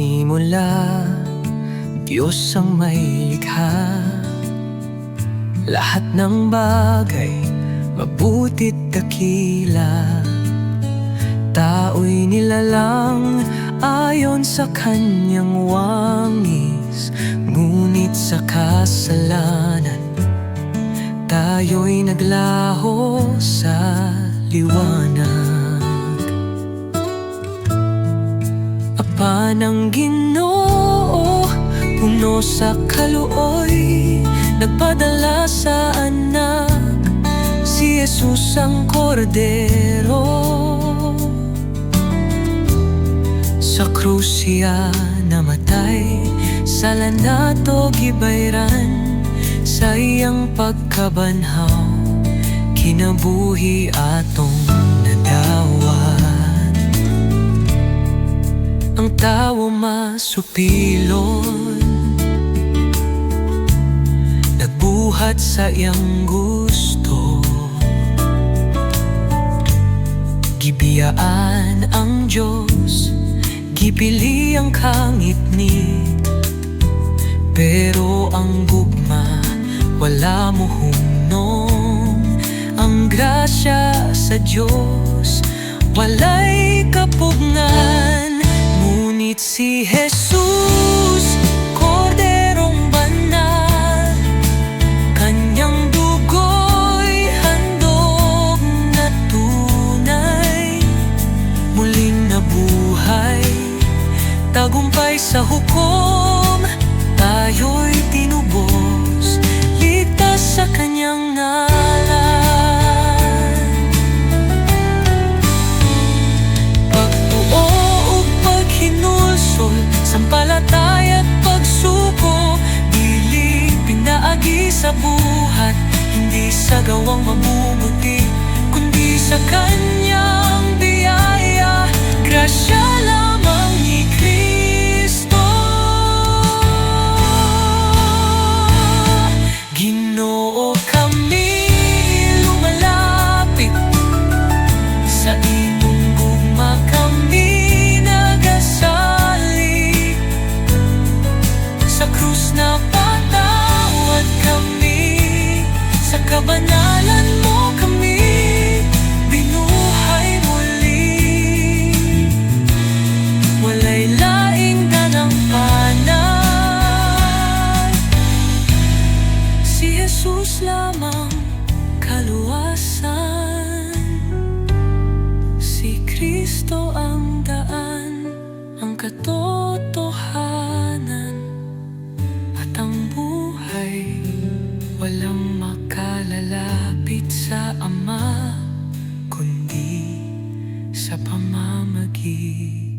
simula Diyos ang may likha. Lahat ng bagay Mabuti't dakila. Tao'y nilalang Ayon sa kanyang wangis. Ngunit sa kasalanan Tayo'y naglaho sa liwanag Apa ng ginoo Puno sa kaluoy Nagpadala sa anak Si Jesus ang kordero. Sa krus siya namatay Sa lanato gibayran Sa iyang pagkabanhaw Kinabuhi atong tao masupilon. Nagbuhat sa iyang gusto. Gibiyaan ang Diyos Gipili ang kangit-nit Pero ang gugma Wala mo humnom Ang grasya sa Diyos Walay si Jesus Korderong banal Kanyang dugo'y handog na tunay Muling nabuhay Tagumpay sa hukom sa buhat Hindi sa gawang mamumuti Kundi sa kanyang biyaya. Grasya kabanalan mo kami Binuhay muli. Walay laing dalampanan Si Jesus lamang kaluwasan. Si Kristo ang ang katotohanan. At ang buhay, walang makalalapit sa Ama Kundi sa pamamagitan